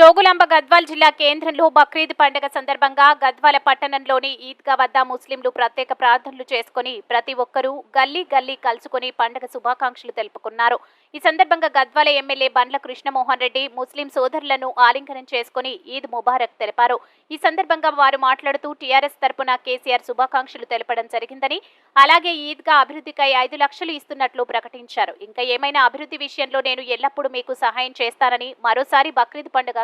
టోగులాంబ గద్వాల్ జిల్లా కేంద్రంలో బక్రీద్ పండుగ సందర్భంగా గద్వాల పట్టణంలోని ఈద్గా వద్ద ముస్లింలు ప్రత్యేక ప్రార్థనలు చేసుకుని ప్రతి ఒక్కరూ గల్లీ గల్లీ కలుసుకుని పండుగ శుభాకాంక్షలు తెలుపుకున్నారు. ఈ సందర్భంగా గద్వాల ఎమ్మెల్యే బండ్ల కృష్ణమోహన్ రెడ్డి ముస్లిం సోదరులను ఆలింగనం చేసుకుని ఈద్ ముబారక్ తెలిపారు. ఈ సందర్భంగా వారు మాట్లాడుతూ టీఆర్ఎస్ తరపున కేసీఆర్ శుభాకాంక్షలు తెలపడం జరిగిందని అలాగే ఈద్గా అభివృద్ధికై ఐదు లక్షలు ఇస్తున్నట్లు ప్రకటించారు. ఇంకా ఏమైనా అభివృద్ధి విషయంలో నేను ఎల్లప్పుడూ మీకు సహాయం చేస్తానని మరోసారి బక్రీద్ పండుగ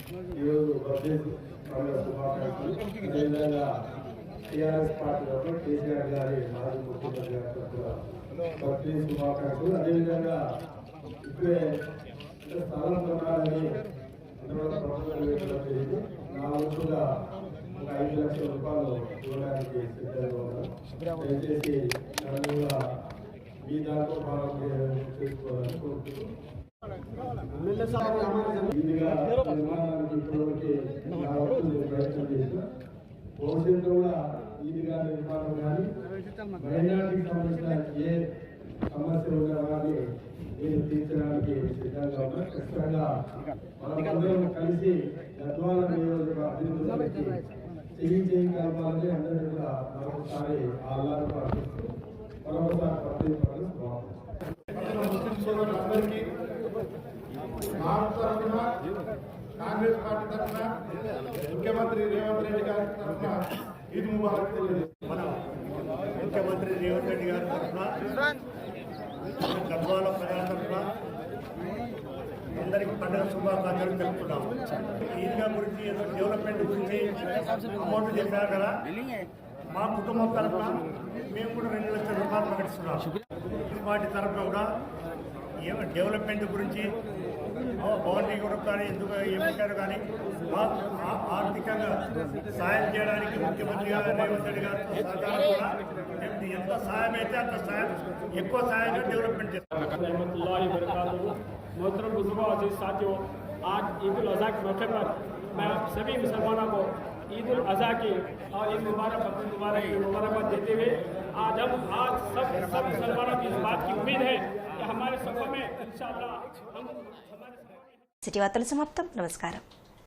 ఈరోజు బక్రీద్ పండుగ శుభాకాంక్షలు. అదేవిధంగా టీఆర్ఎస్ పార్టీ తరఫున కేసీఆర్ గారి మాజీ ముఖ్యమంత్రి గారి కూడా బక్రీద్ శుభాకాంక్షలు. అదేవిధంగా ఇప్పుడే స్థలం కొనాలని అందరూ ప్రభుత్వం జరిగింది నా వంతుగా ఒక ఐదు లక్షల రూపాయలు ఇవ్వడానికి సిద్ధంగా ఉన్నాను. దయచేసి నన్ను కూడా మీ దాంట్లో భాగం చేసుకోవాలని కోరుతున్నాను భవిష్యత్తులో కూడా ఇదిగా నిర్మాణం కానీ మైనార్టీకి సంబంధించిన ఏ సమస్యలు కానీ నేను తీర్చడానికి సిద్ధంగా ఉన్నా ఖచ్చితంగా కలిసి గద్వాల నియోజక అభివృద్ధికి చేయి కలపాలని అందరూ కూడా మరొకసారి ఆ మరొకసారి ప్రతి భారత తరఫున కాంగ్రెస్ పార్టీ తరఫున ముఖ్యమంత్రి రేవంత్ రెడ్డి గారి తరఫున ఈద్ ముబారక్ మన ముఖ్యమంత్రి రేవంత్ రెడ్డి గారి తరఫున గద్వాల ప్రజల తరఫున అందరికి పండుగ శుభాకాంక్షలు తెలుపుతున్నాం ఈద్గా గురించి డెవలప్మెంట్ గురించి అమౌంట్ చెప్పారు కదా? మా కుటుంబం తరఫున మేము కూడా రెండు లక్షల రూపాయలు ప్రకటిస్తున్నాం కాంగ్రెస్ పార్టీ తరఫున కూడా డెవలప్మెంట్ గురించి బౌండరీ కూడా కానీ ఎందుకు ఏమంటారు కానీ మా- ఆ- ఆర్థికంగా సాయం చేయడానికి ముఖ్యమంత్రి గారు రేవంత్ రెడ్డి గారు సహకారం కూడా మేము ఎంత సాయం అయితే అంత సాయం ఎక్కువ సాయంగా డెవలప్మెంట్ చేస్తాం रहमतुल्लाहि वबरकातुहू मोहतरम बुजुर्गों अजीज साथियों आज ईद उल अज़हा के मौके पर मैं आप सभी मुसलमानों को ईद उल अज़हा की और ईद मुबारक बकरीद मुबारक की मुबारकबाद देते हुए आज हम आज सब सब मुसलमानों की इस बात की उम्मीद है कि हमारे सफ़र में